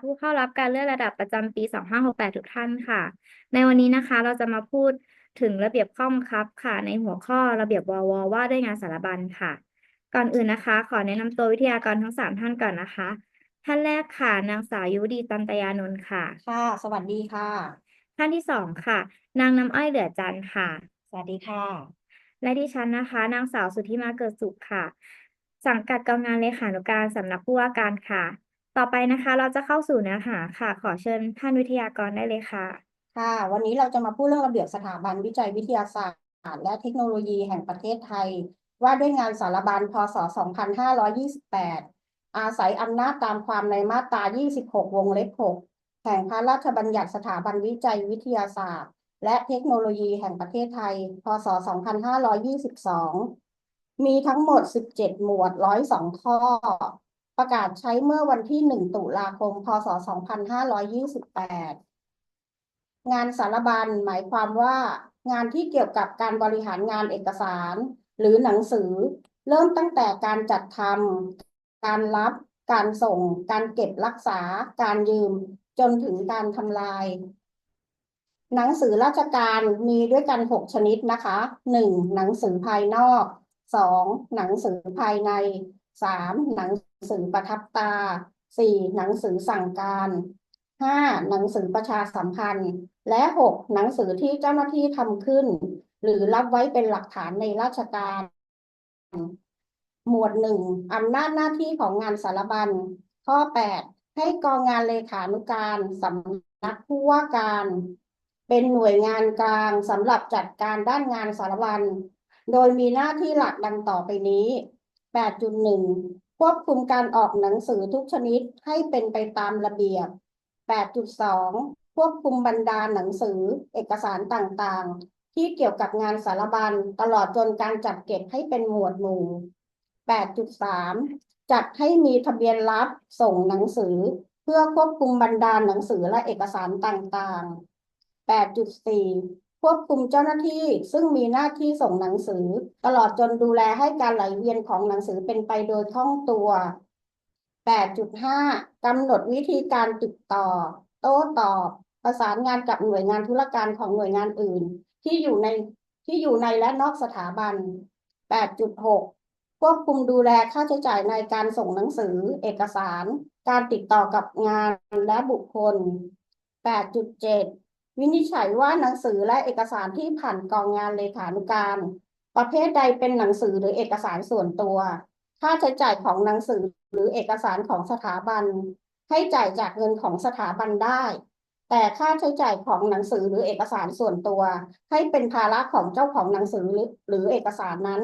ผู้เข้ารับการเลือกระดับประจำปี 2568 ทุกท่านค่ะ ในวันนี้นะคะเราจะมาพูดถึงระเบียบข้อบังคับค่ะ ในหัวข้อระเบียบววว่าด้วยงานสารบัญค่ะ ก่อนอื่นนะคะ ขอแนะนำตัววิทยากรทั้งสามท่านก่อนนะคะ ท่านแรกค่ะ นางสาวยุวดีตันตยานนท์ค่ะ ค่ะ สวัสดีค่ะ ท่านที่สองค่ะ นางน้ำอ้อยเหลือจันทร์ค่ะ สวัสดีค่ะ และดิฉันนะคะ นางสาวสุทธิมาเกิดสุขค่ะ สังกัดกองงานเลขานุการสำนักผู้ว่าการค่ะ ต่อไปนะคะ เราจะเข้าสู่เนื้อหาค่ะ ขอเชิญท่านวิทยากรได้เลยค่ะ ค่ะ วันนี้เราจะมาพูดเรื่องระเบียบสถาบันวิจัยวิทยาศาสตร์ และเทคโนโลยีแห่งประเทศไทย ว่าด้วยงานสารบัญพศ 2528 อาศัยอำนาจตามความในมาตรา 26 วงเล็บ 6 แห่งพระราชบัญญัติสถาบันวิจัยวิทยาศาสตร์ และเทคโนโลยีแห่งประเทศไทย พศ 2522 มีทั้งหมด 17 หมวด 102 ข้อ ประกาศใช้เมื่อวันที่ 1 ตุลาคม พศ 2528 งานสารบัญหมายความว่างานที่เกี่ยวกับการบริหารงานเอกสาร หรือหนังสือ เริ่มตั้งแต่การจัดทำการรับ การส่ง การเก็บรักษา การยืม จนถึงการทำลาย หนังสือราชการมีด้วยกันหกชนิดนะคะหนึ่งหนังสือภายนอกสองหนังสือภายในสามหนัง สือประทับตาสี่หนังสือสั่งการห้าหนังสือประชาสัมพันธ์ และหกหนังสือที่เจ้าหน้าที่ทำขึ้น หรือรับไว้เป็นหลักฐานในราชการ หมวดหนึ่งอำนาจหน้าที่ของงานสารบัญ ข้อแปดให้กองงานเลขานุการสำนักผู้ว่าการ เป็นหน่วยงานกลางสำหรับจัดการด้านงานสารบัญ โดยมีหน้าที่หลักดังต่อไปนี้ 8.1 ควบคุมการออกหนังสือทุกชนิดให้เป็นไปตามระเบียบ 8.2 ควบคุมบรรดาหนังสือเอกสารต่างๆ ที่เกี่ยวกับงานสารบัญตลอดจนการจัดเก็บให้เป็นหมวดหมู่ 8.3 จัดให้มีทะเบียนรับส่งหนังสือ เพื่อควบคุมบรรดาหนังสือและเอกสารต่างๆ 8.4 ควบคุมเจ้าหน้าที่ซึ่งมีหน้าที่ส่งหนังสือ ตลอดจนดูแลให้การไหลเวียนของหนังสือเป็นไปโดยคล่องตัว 8.5 กำหนดวิธีการติดต่อ โต้ตอบ ประสานงานกับหน่วยงานธุรการของหน่วยงานอื่น ที่อยู่ในที่อยู่ในและนอกสถาบัน 8.6 ควบคุมดูแลค่าใช้จ่ายในการส่งหนังสือ เอกสาร การติดต่อกับงานและบุคคล 8.7 วินิจฉัยว่าหนังสือและเอกสารที่ผ่านกองงานเลขานุการ ประเภทใดเป็นหนังสือหรือเอกสารส่วนตัว ค่าใช้จ่ายของหนังสือหรือเอกสารของสถาบัน ให้จ่ายจากเงินของสถาบันได้ แต่ค่าใช้จ่ายของหนังสือหรือเอกสารส่วนตัว ให้เป็นภาระของเจ้าของหนังสือหรือหรือเอกสารนั้น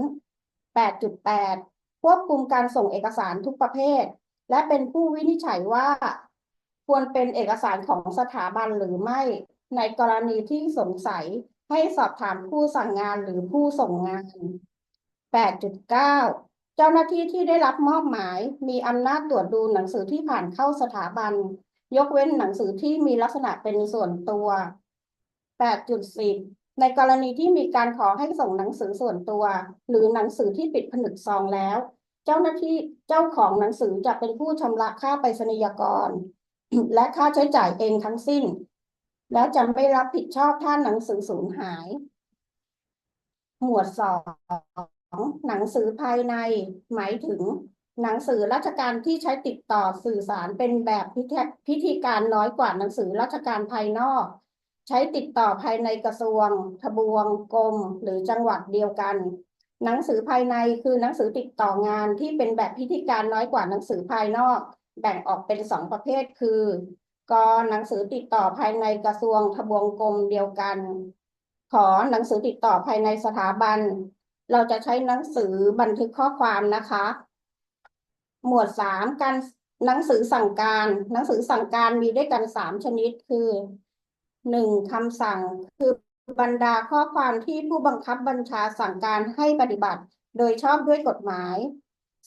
8.8 ควบคุมการส่งเอกสารทุกประเภท และเป็นผู้วินิจฉัยว่า ควรเป็นเอกสารของสถาบันหรือไม่ ในกรณีที่สงสัยให้สอบถามผู้สั่งงานหรือผู้ส่งงาน 8.9 เจ้าหน้าที่ที่ได้รับมอบหมาย มีอำนาจตรวจดูหนังสือที่ผ่านเข้าสถาบัน ยกเว้นหนังสือที่มีลักษณะเป็นส่วนตัว 8.10 ในกรณีที่มีการขอให้ส่งหนังสือส่วนตัว หรือหนังสือที่ปิดผนึกซองแล้ว เจ้าหน้าที่เจ้าของหนังสือจะเป็นผู้ชำระค่าไปรษณียกร และค่าใช้จ่ายเองทั้งสิ้น แล้วจะไม่รับผิดชอบถ้าหนังสือสูญหาย หมวดสองหนังสือภายใน หมายถึง หนังสือราชการที่ใช้ติดต่อสื่อสารเป็นแบบพิธีพิธีการน้อยกว่าหนังสือราชการภายนอก ใช้ติดต่อภายในกระทรวง ทบวงกรมหรือจังหวัดเดียวกัน หนังสือภายในคือหนังสือติดต่องานที่เป็นแบบพิธีการน้อยกว่าหนังสือภายนอก แบ่งออกเป็นสองประเภทคือ กหนังสือติดต่อภายในกระทรวงทบวงกรมเดียวกัน ขอหนังสือติดต่อภายในสถาบัน เราจะใช้หนังสือบันทึกข้อความนะคะ หมวดสามการหนังสือสั่งการ หนังสือสั่งการมีด้วยกันสามชนิดคือหนึ่งคำสั่งคือบรรดาข้อความที่ผู้บังคับบัญชาสั่งการให้ปฏิบัติ โดยชอบด้วยกฎหมาย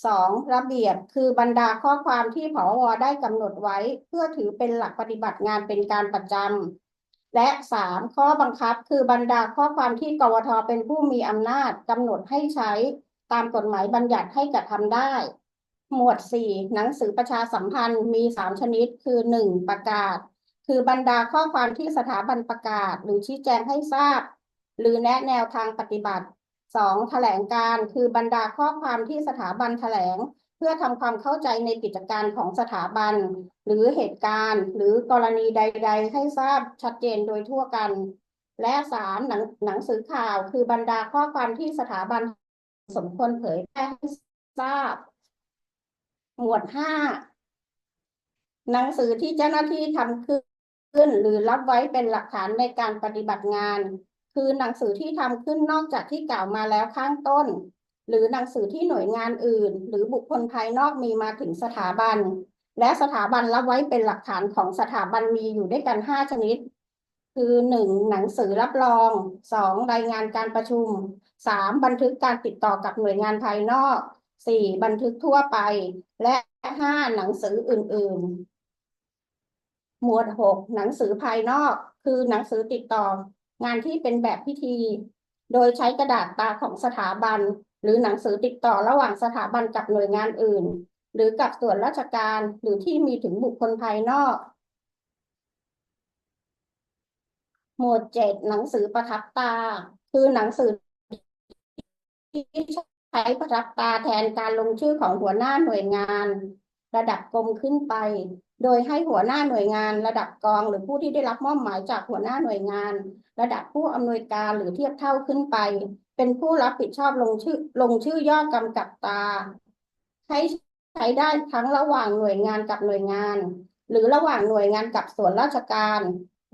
สองระเบียบคือบรรดาข้อความที่ผอวได้กำหนดไว้ เพื่อถือเป็นหลักปฏิบัติงานเป็นการประจำและสามข้อบังคับคือบรรดาข้อความที่กวทเป็นผู้มีอำนาจกำหนดให้ใช้ตามกฎหมายบัญญัติให้กระทำได้ หมวดสี่หนังสือประชาสัมพันธ์มีสามชนิด คือหนึ่งประกาศ คือบรรดาข้อความที่สถาบันประกาศ หรือชี้แจงให้ทราบ หรือแนะแนวทางปฏิบัติ สองแถลงการคือบรรดาข้อความที่สถาบันแถลง เพื่อทำความเข้าใจในกิจการของสถาบัน หรือเหตุการณ์ หรือกรณีใด ๆ ให้ทราบชัดเจนโดยทั่วกัน และสามหนังหนังสือข่าว คือบรรดาข้อความที่สถาบันสมควรเผยแพร่ให้ทราบ หมวดห้าหนังสือที่เจ้าหน้าที่ทำขึ้น หรือรับไว้เป็นหลักฐานในการปฏิบัติงาน คือหนังสือที่ทำขึ้นนอกจากที่กล่าวมาแล้วข้างต้น หรือหนังสือที่หน่วยงานอื่น หรือบุคคลภายนอกมีมาถึงสถาบัน และสถาบันรับไว้เป็นหลักฐานของสถาบันมีอยู่ด้วยกันห้าชนิด คือหนึ่งหนังสือรับรองสองรายงานการประชุมสามบันทึกการติดต่อกับหน่วยงานภายนอกสี่บันทึกทั่วไป และห้าหนังสืออื่น ๆ หมวดหกหนังสือภายนอก คือหนังสือติดต่อ งานที่เป็นแบบพิธี โดยใช้กระดาษตาของสถาบัน หรือหนังสือติดต่อระหว่างสถาบันกับหน่วยงานอื่น หรือกับส่วนราชการหรือที่มีถึงบุคคลภายนอก หมวดเจ็ดหนังสือประทับตา คือหนังสือที่ใช้ประทับตาแทนการลงชื่อของหัวหน้าหน่วยงาน ระดับกรมขึ้นไป โดยให้หัวหน้าหน่วยงานระดับกอง หรือผู้ที่ได้รับมอบหมายจากหัวหน้าหน่วยงาน ระดับผู้อำนวยการหรือเทียบเท่าขึ้นไป เป็นผู้รับผิดชอบลงชื่อลงชื่อย่อกำกับตาให้ใช้ได้ทั้งระหว่างหน่วยงานกับหน่วยงาน หรือระหว่างหน่วยงานกับส่วนราชการ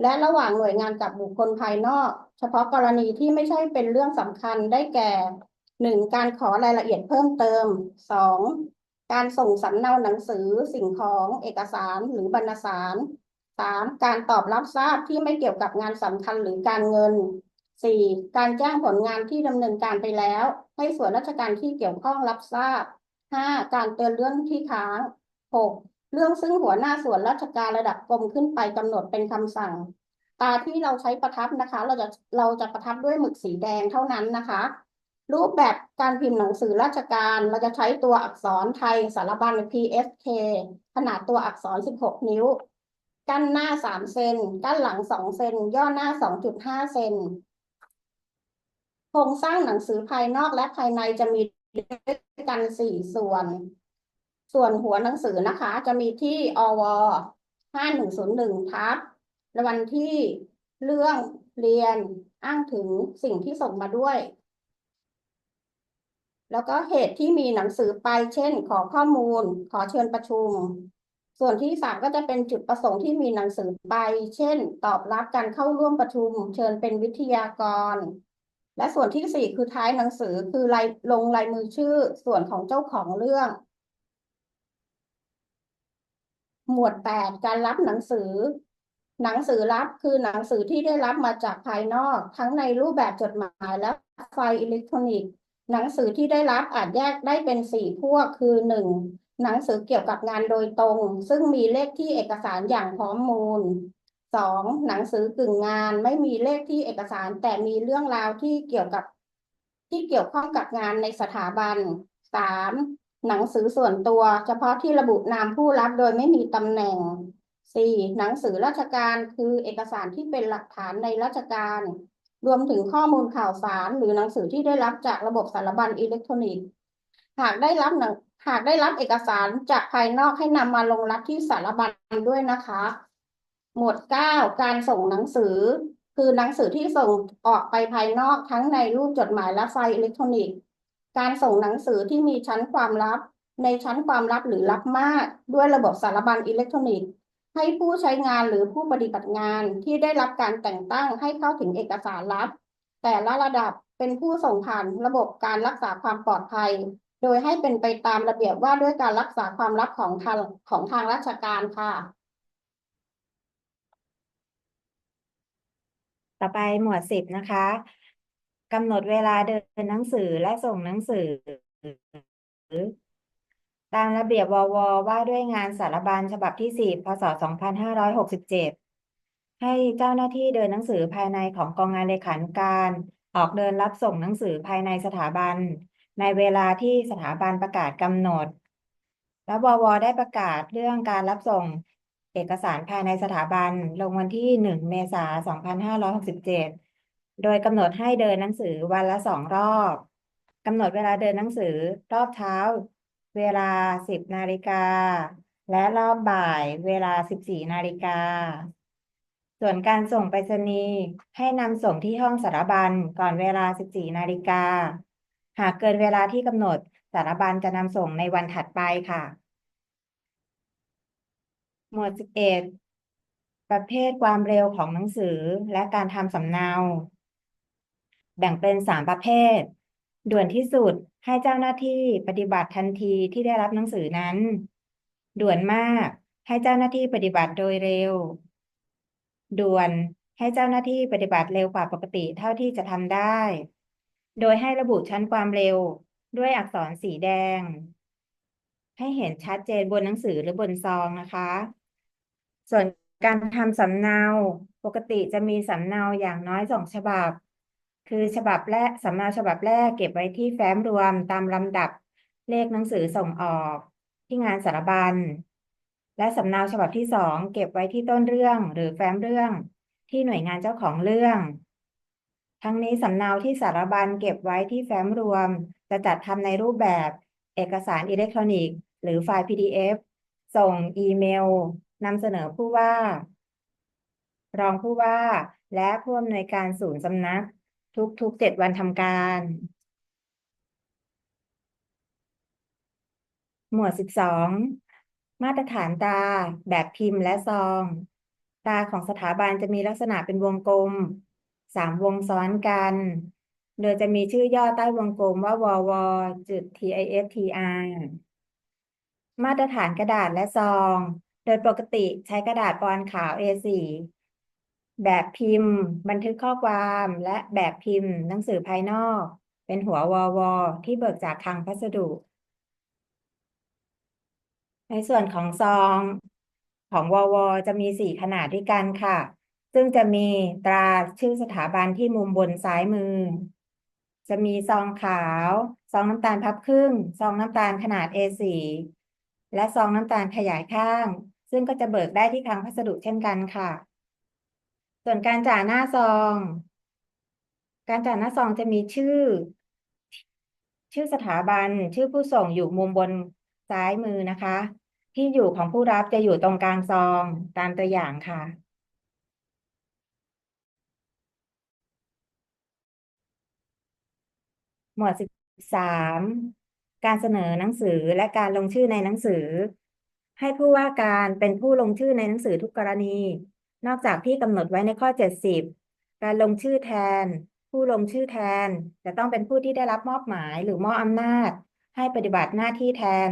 และระหว่างหน่วยงานกับบุคคลภายนอก เฉพาะกรณีที่ไม่ใช่เป็นเรื่องสำคัญได้แก่หนึ่งการขอรายละเอียดเพิ่มเติมสอง การส่งสำเนาหนังสือสิ่งของเอกสารหรือบรรณสารสามการตอบรับทราบที่ไม่เกี่ยวกับงานสำคัญหรือการเงินสี่การแจ้งผลงานที่ดำเนินการไปแล้ว ให้ส่วนราชการที่เกี่ยวข้องรับทราบห้าการเตือนเรื่องที่ค้างหกเรื่องซึ่งหัวหน้าส่วนราชการระดับกรมขึ้นไปกำหนดเป็นคำสั่ง ตาที่เราใช้ประทับนะคะ เราจะเราจะประทับด้วยหมึกสีแดงเท่านั้นนะคะ รูปแบบการพิมพ์หนังสือราชการ เราจะใช้ตัวอักษรไทยสารบัญ PSK ขนาดตัวอักษร 16 นิ้ว กั้นหน้า 3 เซน กั้นหลัง 2 เซน ย่อหน้า 2.5 เซน โครงสร้างหนังสือภายนอกและภายในจะมีด้วยกัน 4 ส่วน ส่วนหัวหนังสือนะคะ จะมีที่อว5101ทับและวันที่เรื่องเรียนอ้างถึงสิ่งที่ส่งมาด้วย แล้วก็เหตุที่มีหนังสือไป เช่น ขอข้อมูล ขอเชิญประชุม ส่วนที่สามก็จะเป็นจุดประสงค์ที่มีหนังสือไป เช่น ตอบรับการเข้าร่วมประชุม เชิญเป็นวิทยากร และส่วนที่สี่คือท้ายหนังสือคือลายลงลายมือชื่อ ส่วนของเจ้าของเรื่อง หมวดแปดการรับหนังสือหนังสือรับคือหนังสือที่ได้รับมาจากภายนอก ทั้งในรูปแบบจดหมายและไฟล์อิเล็กทรอนิกส์ หนังสือที่ได้รับอาจแยกได้เป็นสี่พวกคือหนึ่งหนังสือเกี่ยวกับงานโดยตรง ซึ่งมีเลขที่เอกสารอย่างพร้อมมูลสองหนังสือกึ่งงานไม่มีเลขที่เอกสาร แต่มีเรื่องราวที่เกี่ยวกับที่เกี่ยวข้องกับงานในสถาบันสามหนังสือส่วนตัว เฉพาะที่ระบุนามผู้รับโดยไม่มีตำแหน่งสี่หนังสือราชการคือเอกสารที่เป็นหลักฐานในราชการ รวมถึงข้อมูลข่าวสาร หรือหนังสือที่ได้รับจากระบบสารบัญอิเล็กทรอนิกส์ หากได้รับหากได้รับเอกสารจากภายนอกให้นำมาลงรับที่สารบัญด้วยนะคะ หมวดเก้าการส่งหนังสือ คือหนังสือที่ส่งออกไปภายนอกทั้งในรูปจดหมายและไฟล์อิเล็กทรอนิกส์ การส่งหนังสือที่มีชั้นความลับ ในชั้นความลับหรือลับมาก ด้วยระบบสารบัญอิเล็กทรอนิกส์ ให้ผู้ใช้งานหรือผู้ปฏิบัติงานที่ได้รับการแต่งตั้งให้เข้าถึงเอกสารลับ แต่ละระดับเป็นผู้ส่งผ่านระบบการรักษาความปลอดภัย โดยให้เป็นไปตามระเบียบว่าด้วยการรักษาความลับของทางของทางราชการค่ะ ต่อไปหมวดสิบนะคะกำหนดเวลาเดินหนังสือและส่งหนังสือ ตามระเบียบววว่าด้วยงานสารบัญฉบับที่สิบพศสองพันห้าร้อยหกสิบเจ็ดให้เจ้าหน้าที่เดินหนังสือภายในของกองงานเลขานุการ ออกเดินรับส่งหนังสือภายในสถาบัน ในเวลาที่สถาบันประกาศกำหนด แล้วววได้ประกาศเรื่องการรับส่งเอกสารภายในสถาบันลงวันที่หนึ่งเมษายนสองพันห้าร้อยหกสิบเจ็ดโดยกำหนดให้เดินหนังสือวันละสองรอบกำหนดเวลาเดินหนังสือรอบเช้า เวลาสิบนาฬิกา และรอบบ่ายเวลาสิบสี่นาฬิกา ส่วนการส่งไปรษณีย์ให้นำส่งที่ห้องสารบัญก่อนเวลา14นาฬิกา หากเกินเวลาที่กำหนดสารบัญจะนำส่งในวันถัดไปค่ะ หมวด11ประเภทความเร็วของหนังสือและการทำสำเนา แบ่งเป็น3ประเภท ด่วนที่สุดให้เจ้าหน้าที่ปฏิบัติทันทีที่ได้รับหนังสือนั้น ด่วนมาก ให้เจ้าหน้าที่ปฏิบัติโดยเร็ว ด่วนให้เจ้าหน้าที่ปฏิบัติเร็วกว่าปกติเท่าที่จะทำได้ โดยให้ระบุชั้นความเร็วด้วยอักษรสีแดง ให้เห็นชัดเจนบนหนังสือหรือบนซองนะคะ ส่วนการทำสำเนา ปกติจะมีสำเนาอย่างน้อยสองฉบับ คือฉบับแรกสำเนาฉบับแรกเก็บไว้ที่แฟ้มรวมตามลำดับเลขหนังสือส่งออกที่งานสารบัญ และสำเนาฉบับที่สองเก็บไว้ที่ต้นเรื่องหรือแฟ้มเรื่องที่หน่วยงานเจ้าของเรื่อง ทั้งนี้สำเนาที่สารบัญเก็บไว้ที่แฟ้มรวม จะจัดทำในรูปแบบเอกสารอิเล็กทรอนิกส์ หรือไฟล์ PDF ส่งอีเมลนำเสนอผู้ว่า รองผู้ว่า และผู้อำนวยการศูนย์สำนัก ทุกๆเจ็ดวันทำการ หมวดสิบสองมาตรฐานตาแบบพิมพ์และซอง ตาของสถาบันจะมีลักษณะเป็นวงกลมสามวงซ้อนกัน โดยจะมีชื่อย่อใต้วงกลมว่าววจุด TISTR มาตรฐานกระดาษและซอง โดยปกติใช้กระดาษปอนขาว A4 แบบพิมพ์ บันทึกข้อความและแบบพิมพ์ หนังสือภายนอก เป็นหัววอวอที่เบิกจากคลังพัสดุ ในส่วนของซองของวอวอจะมีสี่ขนาดด้วยกันค่ะ ซึ่งจะมีตราชื่อสถาบันที่มุมบนซ้ายมือ จะมีซองขาว ซองน้ำตาลพับครึ่ง ซองน้ำตาลขนาด A4 และซองน้ำตาลขยายข้าง ซึ่งก็จะเบิกได้ที่คลังพัสดุเช่นกันค่ะ ส่วนการจ่าหน้าซอง การจ่าหน้าซองจะมีชื่อ ชื่อสถาบัน ชื่อผู้ส่งอยู่มุมบนซ้ายมือนะคะ ที่อยู่ของผู้รับจะอยู่ตรงกลางซองตามตัวอย่างค่ะหมวดสิบสามการเสนอหนังสือและการลงชื่อในหนังสือ ให้ผู้ว่าการเป็นผู้ลงชื่อในหนังสือทุกกรณี นอกจากที่กำหนดไว้ในข้อเจ็ดสิบการลงชื่อแทน ผู้ลงชื่อแทน จะต้องเป็นผู้ที่ได้รับมอบหมายหรือมอบอำนาจ ให้ปฏิบัติหน้าที่แทน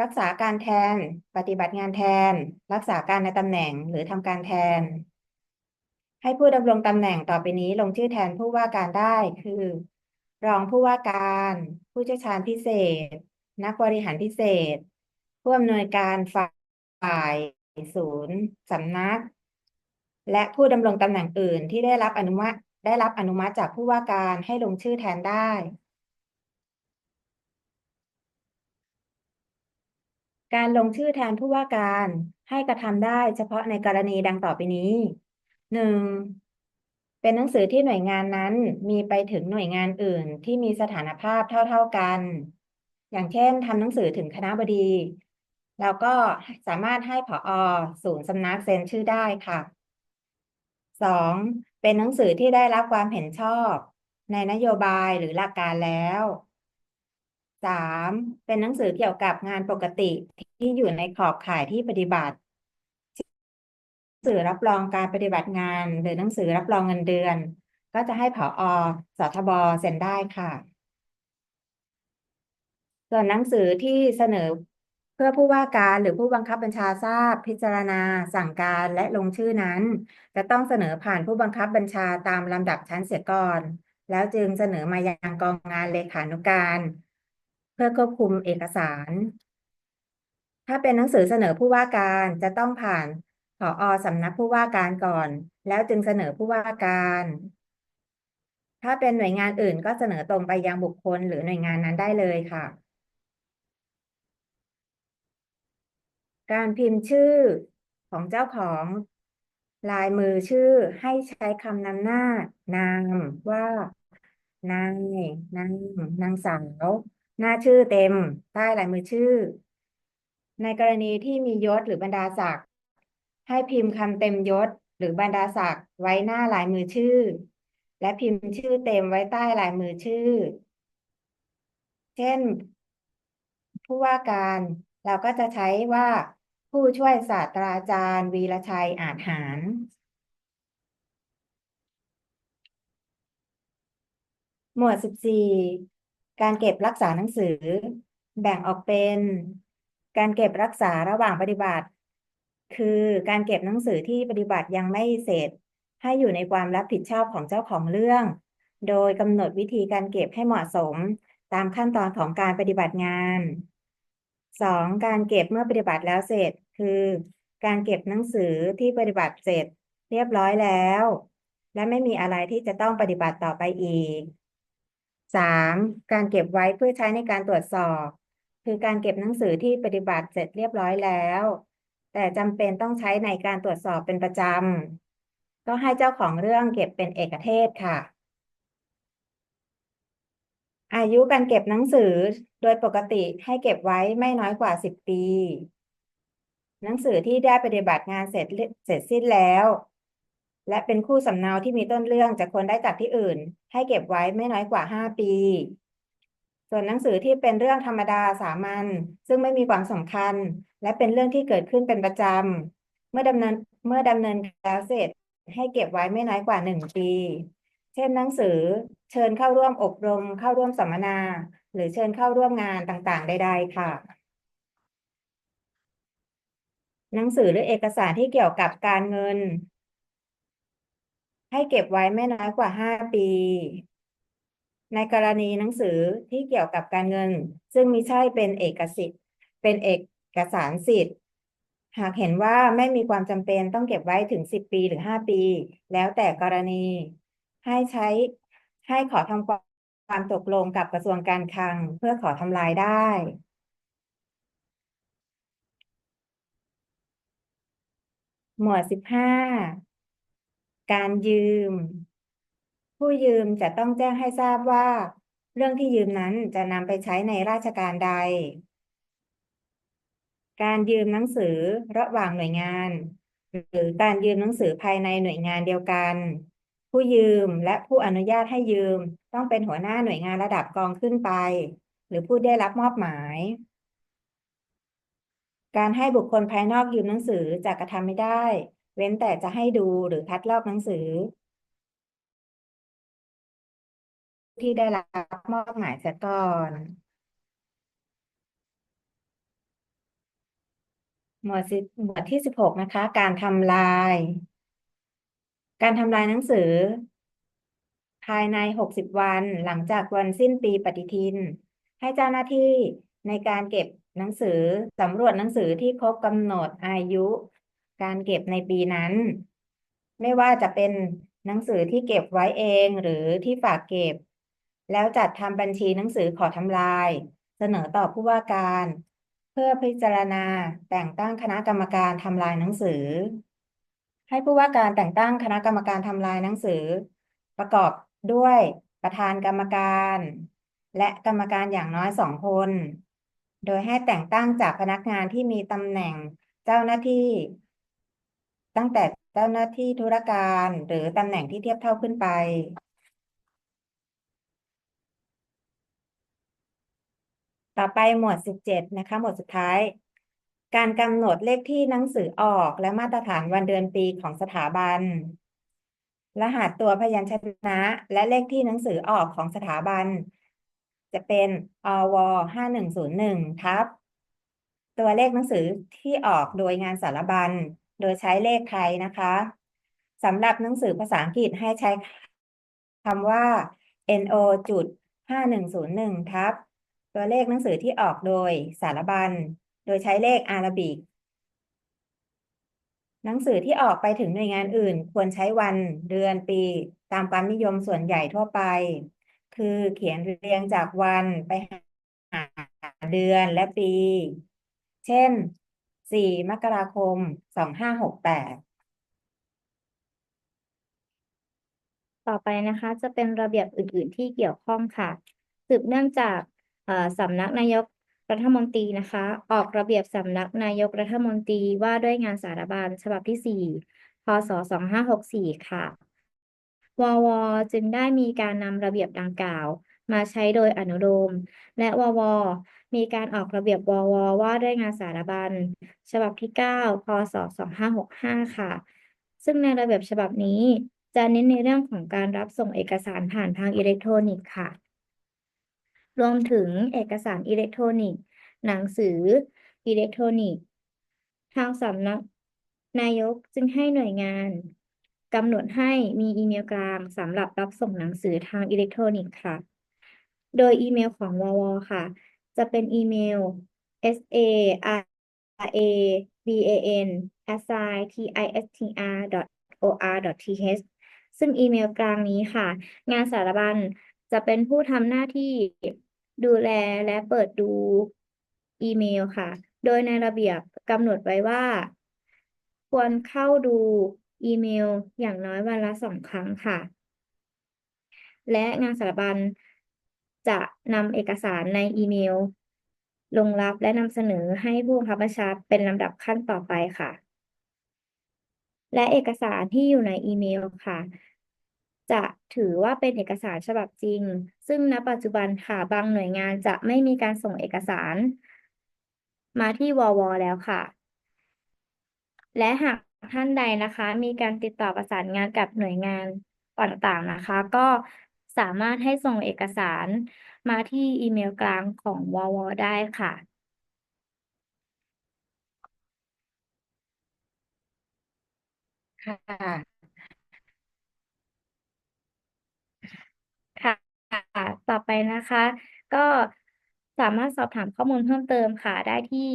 รักษาการแทน ปฏิบัติงานแทน รักษาการในตำแหน่งหรือทำการแทน ให้ผู้ดำรงตำแหน่งต่อไปนี้ลงชื่อแทนผู้ว่าการได้คือ รองผู้ว่าการ ผู้เชี่ยวชาญพิเศษ นักบริหารพิเศษ ผู้อำนวยการฝ่ายศูนย์สำนัก และผู้ดำรงตำแหน่งอื่นที่ได้รับอนุมัติได้รับอนุมัติจากผู้ว่าการให้ลงชื่อแทนได้ การลงชื่อแทนผู้ว่าการให้กระทำได้เฉพาะในกรณีดังต่อไปนี้หนึ่งเป็นหนังสือที่หน่วยงานนั้นมีไปถึงหน่วยงานอื่นที่มีสถานภาพเท่า ๆกัน อย่างเช่นทำหนังสือถึงคณะบดี แล้วก็สามารถให้ผอศูนย์สำนักเซ็นชื่อได้ค่ะ สองเป็นหนังสือที่ได้รับความเห็นชอบ ในนโยบายหรือหลักการแล้วสามเป็นหนังสือเกี่ยวกับงานปกติที่อยู่ในขอบข่ายที่ปฏิบัติหนังสือรับรองการปฏิบัติงาน หรือหนังสือรับรองเงินเดือน ก็จะให้ผอสทบเซ็นได้ค่ะ ส่วนหนังสือที่เสนอ พื่อผู้ว่าการหรือผู้บังคับบัญชาทราบ พิจารณา สั่งการและลงชื่อนั้น จะต้องเสนอผ่านผู้บังคับบัญชาตามลำดับชั้นเสียก่อน แล้วจึงเสนอมายังกองงานเลขานุการ เพื่อควบคุมเอกสาร ถ้าเป็นหนังสือเสนอผู้ว่าการจะต้องผ่านผอสำนักผู้ว่าการก่อน แล้วจึงเสนอผู้ว่าการ ถ้าเป็นหน่วยงานอื่นก็เสนอตรงไปยังบุคคลหรือหน่วยงานนั้นได้เลยค่ะ การพิมพ์ชื่อของเจ้าของลายมือชื่อให้ใช้คำนำหน้านามว่านายนางนางสาวหน้าชื่อเต็ม ใต้ลายมือชื่อ ในกรณีที่มียศหรือบรรดาศักดิ์ให้พิมพ์คำเต็มยศหรือบรรดาศักดิ์ไว้หน้าลายมือชื่อ และพิมพ์ชื่อเต็มไว้ใต้ลายมือชื่อ เช่น ผู้ว่าการเราก็จะใช้ว่า ผู้ช่วยศาสตราจารย์ วีรชัยอาจหาร หมวดสิบสี่การเก็บรักษาหนังสือ แบ่งออกเป็น การเก็บรักษาระหว่างปฏิบัติ คือการเก็บหนังสือที่ปฏิบัติยังไม่เสร็จ ให้อยู่ในความรับผิดชอบของเจ้าของเรื่อง โดยกำหนดวิธีการเก็บให้เหมาะสมตามขั้นตอนของการปฏิบัติงาน สองการเก็บเมื่อปฏิบัติแล้วเสร็จ คือ การเก็บหนังสือที่ปฏิบัติเสร็จ เรียบร้อยแล้ว และไม่มีอะไรที่จะต้องปฏิบัติต่อไปอีกสามการเก็บไว้เพื่อใช้ในการตรวจสอบ คือการเก็บหนังสือที่ปฏิบัติเสร็จเรียบร้อยแล้ว แต่จำเป็นต้องใช้ในการตรวจสอบเป็นประจำก็ให้เจ้าของเรื่องเก็บเป็นเอกเทศค่ะ อายุการเก็บหนังสือโดยปกติให้เก็บไว้ไม่น้อยกว่าสิบปี หนังสือที่ได้ปฏิบัติงานเสร็จเสร็จสิ้นแล้ว และเป็นคู่สำเนาที่มีต้นเรื่องจากคนได้จากที่อื่น ให้เก็บไว้ไม่น้อยกว่าห้าปี ส่วนหนังสือที่เป็นเรื่องธรรมดาสามัญซึ่งไม่มีความสำคัญ และเป็นเรื่องที่เกิดขึ้นเป็นประจำเมื่อดำเนินเมื่อดำเนินการแล้วเสร็จให้เก็บไว้ไม่น้อยกว่าหนึ่งปี เช่นหนังสือเชิญเข้าร่วมอบรม เข้าร่วมสัมมนา หรือเชิญเข้าร่วมงานต่างๆ ใด ๆ ค่ะ หนังสือหรือเอกสารที่เกี่ยวกับการเงิน ให้เก็บไว้ไม่น้อยกว่าห้าปี ในกรณีหนังสือที่เกี่ยวกับการเงิน ซึ่งมิใช่เป็นเอกสิทธิ์ เป็นเอกสารสิทธิ์หากเห็นว่าไม่มีความจำเป็นต้องเก็บไว้ถึงสิบปีหรือห้าปี แล้วแต่กรณี ให้ใช้ให้ขอทำความตกลงกับกระทรวงการคลัง เพื่อขอทำลายได้ หมวดสิบห้าการยืม ผู้ยืมจะต้องแจ้งให้ทราบว่า เรื่องที่ยืมนั้นจะนำไปใช้ในราชการใด การยืมหนังสือระหว่างหน่วยงาน หรือการยืมหนังสือภายในหน่วยงานเดียวกัน ผู้ยืมและผู้อนุญาตให้ยืม ต้องเป็นหัวหน้าหน่วยงานระดับกองขึ้นไป หรือผู้ได้รับมอบหมาย การให้บุคคลภายนอกยืมหนังสือจะกระทำไม่ได้ เว้นแต่จะให้ดูหรือคัดลอกหนังสือ ที่ได้รับมอบหมายเสียก่อนหมวดสิหมวดที่สิบหกนะคะ การทำลาย การทำลายหนังสือ ภายในหกสิบวัน หลังจากวันสิ้นปีปฏิทิน ให้เจ้าหน้าที่ในการเก็บหนังสือสำรวจหนังสือที่ครบกำหนดอายุ การเก็บในปีนั้น ไม่ว่าจะเป็นหนังสือที่เก็บไว้เองหรือที่ฝากเก็บ แล้วจัดทำบัญชีหนังสือขอทำลาย เสนอต่อผู้ว่าการ เพื่อพิจารณาแต่งตั้งคณะกรรมการทำลายหนังสือ ให้ผู้ว่าการแต่งตั้งคณะกรรมการทำลายหนังสือ ประกอบด้วยประธานกรรมการ และกรรมการอย่างน้อยสองคน โดยให้แต่งตั้งจากพนักงานที่มีตำแหน่งเจ้าหน้าที่ ตั้งแต่เจ้าหน้าที่ธุรการหรือตำแหน่งที่เทียบเท่าขึ้นไป ต่อไปหมวดสิบเจ็ดนะคะ หมวดสุดท้าย การกำหนดเลขที่หนังสือออกและมาตรฐานวันเดือนปีของสถาบัน รหัสตัวพยัญชนะ และเลขที่หนังสือออกของสถาบัน จะเป็นอวห้าหนึ่งศูนย์หนึ่งทับ ตัวเลขหนังสือที่ออกโดยงานสารบัญ โดยใช้เลขไทยนะคะสำหรับหนังสือภาษาอังกฤษให้ใช้คำว่า no จุดห้าหนึ่งศูนย์หนึ่งทับ ตัวเลขหนังสือที่ออกโดยสารบัญ โดยใช้เลขอาราบิก หนังสือที่ออกไปถึงหน่วยงานอื่น ควรใช้วันเดือนปีตามความนิยมส่วนใหญ่ทั่วไป คือเขียนเรียงจากวันไปหาเดือนและปี เช่น 4 มกราคม 2568ต่อไปนะคะ จะเป็นระเบียบอื่น ๆ ที่เกี่ยวข้องค่ะ สืบเนื่องจากสำนักนายก รัฐมนตรีนะคะ ออกระเบียบสำนักนายกรัฐมนตรีว่าด้วยงานสารบัญฉบับที่ 4 พศ 2564 ค่ะ วว จึงได้มีการนำระเบียบดังกล่าว มาใช้โดยอนุโลมและวว มีการออกระเบียบวว ว่าด้วยงานสารบัญฉบับที่ 9 พศ 2565 ค่ะ ซึ่งในระเบียบฉบับนี้จะเน้นในเรื่องของการรับส่งเอกสารผ่านทางอิเล็กทรอนิกส์ค่ะ รวมถึงเอกสารอิเล็กทรอนิกส์ หนังสืออิเล็กทรอนิกส์ ทางสำนักนายกจึงให้หน่วยงานกำหนดให้มีอีเมลกลางสำหรับรับส่งหนังสือทางอิเล็กทรอนิกส์ค่ะ โดยอีเมลของววค่ะ จะเป็นอีเมล s a r a b a n s i t i s t r o r t h ซึ่งอีเมลกลางนี้ค่ะ งานสารบัญจะเป็นผู้ทำหน้าที่ ดูแลและเปิดดูอีเมลค่ะ โดยในระเบียบกำหนดไว้ว่า ควรเข้าดูอีเมลอย่างน้อยวันละสองครั้งค่ะ และงานสารบัญจะนำเอกสารในอีเมล ลงรับและนำเสนอให้ผู้บังคับบัญชาเป็นลำดับขั้นต่อไปค่ะ และเอกสารที่อยู่ในอีเมลค่ะ จะถือว่าเป็นเอกสารฉบับจริง ซึ่งณปัจจุบันค่ะบางหน่วยงานจะไม่มีการส่งเอกสาร มาที่ววแล้วค่ะ และหากท่านใดนะคะ มีการติดต่อประสานงานกับหน่วยงานต่างๆนะคะ ก็สามารถให้ส่งเอกสารมาที่อีเมลกลางของววได้ค่ะค่ะค่ะ ต่อ ไปนะคะ ก็สามารถสอบถามข้อมูลเพิ่มเติมค่ะ ได้ที่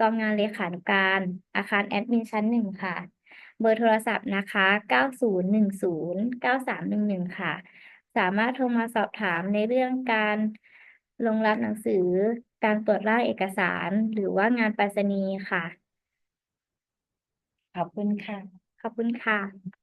กองงานเลขานุการอาคารแอดมินชั้นหนึ่งค่ะ เบอร์โทรศัพท์นะคะเก้าศูนย์หนึ่งศูนย์เก้าสามหนึ่งหนึ่งค่ะ สามารถโทรมาสอบถามในเรื่องการลงรับหนังสือ การตรวจร่างเอกสาร หรือว่างานไปรษณีย์ค่ะ ขอบคุณค่ะ ขอบคุณค่ะ